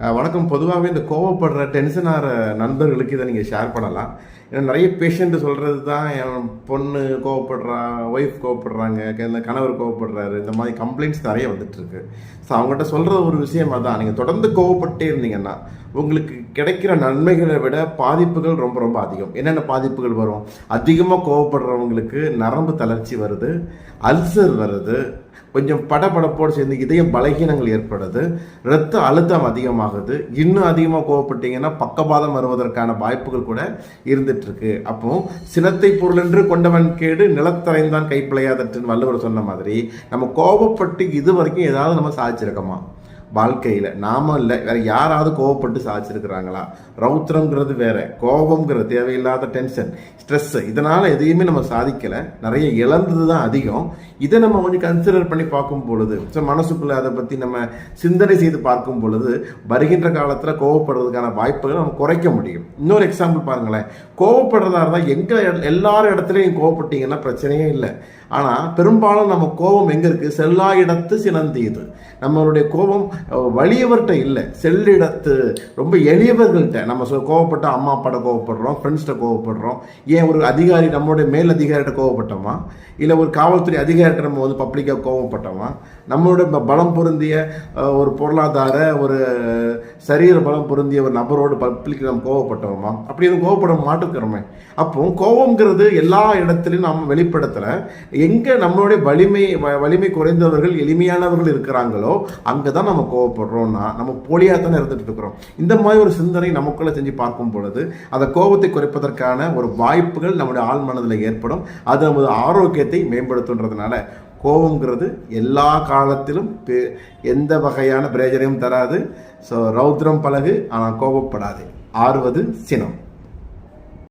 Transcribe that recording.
வணக்கம். பொதுவாகவே இந்த கோவப்படுற டென்ஷன் ஆகிற நண்பர்களுக்கு இதை நீங்கள் ஷேர் பண்ணலாம். ஏன்னா நிறைய பேஷண்ட்டு சொல்கிறது தான் என் பொண்ணு கோவப்படுறா ஒய்ஃப் கோவப்படுறாங்க இந்த கணவர் கோவப்படுறாரு இந்த மாதிரி கம்ப்ளைண்ட்ஸ் நிறைய வந்துட்டுருக்கு ஸோ அவங்ககிட்ட சொல்கிற ஒரு விஷயமா தான் நீங்கள் தொடர்ந்து கோவப்பட்டே இருந்தீங்கன்னா உங்களுக்கு கிடைக்கிற நன்மைகளை விட பாதிப்புகள் ரொம்ப ரொம்ப அதிகம். என்னென்ன பாதிப்புகள் வரும்? அதிகமாக கோவப்படுறவங்களுக்கு நரம்பு தளர்ச்சி வருது அல்சர் வருது கொஞ்சம் படபடப்போடு சேர்ந்து இதய பலகீனங்கள் ஏற்படுது இரத்த அழுத்தம் அதிகமாகுது இன்னும் அதிகமாக கோவப்பட்டீங்கன்னா பக்கபாதம் வருவதற்கான வாய்ப்புகள் கூட இருந்துட்டுருக்கு. அப்போ சினத்தை பொருளென்று கொண்டவன் கேடு நிலத்தரைந்தான் கைப்பிழையாதற்றுன்னு வள்ளுவர் சொன்ன மாதிரி நம்ம கோபப்பட்டு இது வரைக்கும் ஏதாவது நம்ம சாதிச்சிருக்கோமா? வாழ்க்கையில். நாம இல்லை வேற யாராவது கோவப்பட்டு சாதிச்சிருக்கிறாங்களா? ரௌத்திரங்கிறது வேற கோபம்ங்கிற தேவையில்லாத டென்ஷன் ஸ்ட்ரெஸ் இதனால எதையுமே நம்ம சாதிக்கலை. நிறைய இழந்தது தான் அதிகம். இதை நம்ம கொஞ்சம் கன்சிடர் பண்ணி பார்க்கும் பொழுது ஸோ மனசுக்குள்ள அதை பற்றி நம்ம சிந்தனை செய்து பார்க்கும் பொழுது வருகின்ற காலத்தில் கோவப்படுறதுக்கான வாய்ப்புகளை நம்ம குறைக்க முடியும். இன்னொரு எக்ஸாம்பிள் பாருங்களேன். கோவப்படுறதா இருந்தால் எங்கே எல்லாரும் இடத்துலையும் கோவப்பட்டீங்கன்னா பிரச்சனையே இல்லை. ஆனால் பெரும்பாலும் நம்ம கோபம் எங்கே இருக்குது செல்லா இடத்து சினந்தீது. நம்மளுடைய கோபம் வலியவர்கிட்ட இல்லை. செல்லிடத்து ரொம்ப எளியவர்கள்ட்ட. நம்ம சொ கோவப்பட்ட அம்மா அப்பாட்ட கோவப்படுறோம் ஃப்ரெண்ட்ஸ்கிட்ட கோவப்படுறோம். ஏன் ஒரு அதிகாரி நம்மளுடைய மேல் அதிகாரிகிட்ட கோவப்பட்டோமா? இல்லை ஒரு காவல்துறை அதிகாரிகிட்ட நம்ம வந்து பப்ளிக்காக கோவப்பட்டோமா? நம்மளோட ப- பலம் பொருந்திய ஒரு பொருளாதார ஒரு சரீர பலம் பொருந்திய ஒரு நபரோடு பப்ளிக் நம்ம கோவப்பட்டோமா? அப்படி எதுவும் கோவப்பட மாட்டுக்கிறோமே அப்போ கோபங்கிறது எல்லா இடத்துலையும் நம்ம வெளிப்படுத்தலை. எங்கே நம்மளுடைய வலிமை வ- வலிமை குறைந்தவர்கள் எளிமையானவர்கள் இருக்கிறாங்களோ அங்கே தான் நம்ம கோவப்படுறோம்னா நம்ம போலியாக தானே இருந்துகிட்டு இருக்கிறோம். இந்த மாதிரி ஒரு சிந்தனை நமக்குள்ளே செஞ்சு பார்க்கும் பொழுது அந்த கோபத்தை குறைப்பதற்கான ஒரு வாய்ப்புகள் நம்முடைய ஆழ் மனதில் ஏற்படும். அது நமது ஆரோக்கியத்தை மேம்படுத்துன்றதுனால. கோபங்கிறது எல்லா காலத்திலும் பெ- எந்த வகையான பிரயோஜனமும் தராது. ஸோ ரௌத்ரம் பழகு ஆனால் கோபப்படாது. ஆறுவது சினம்.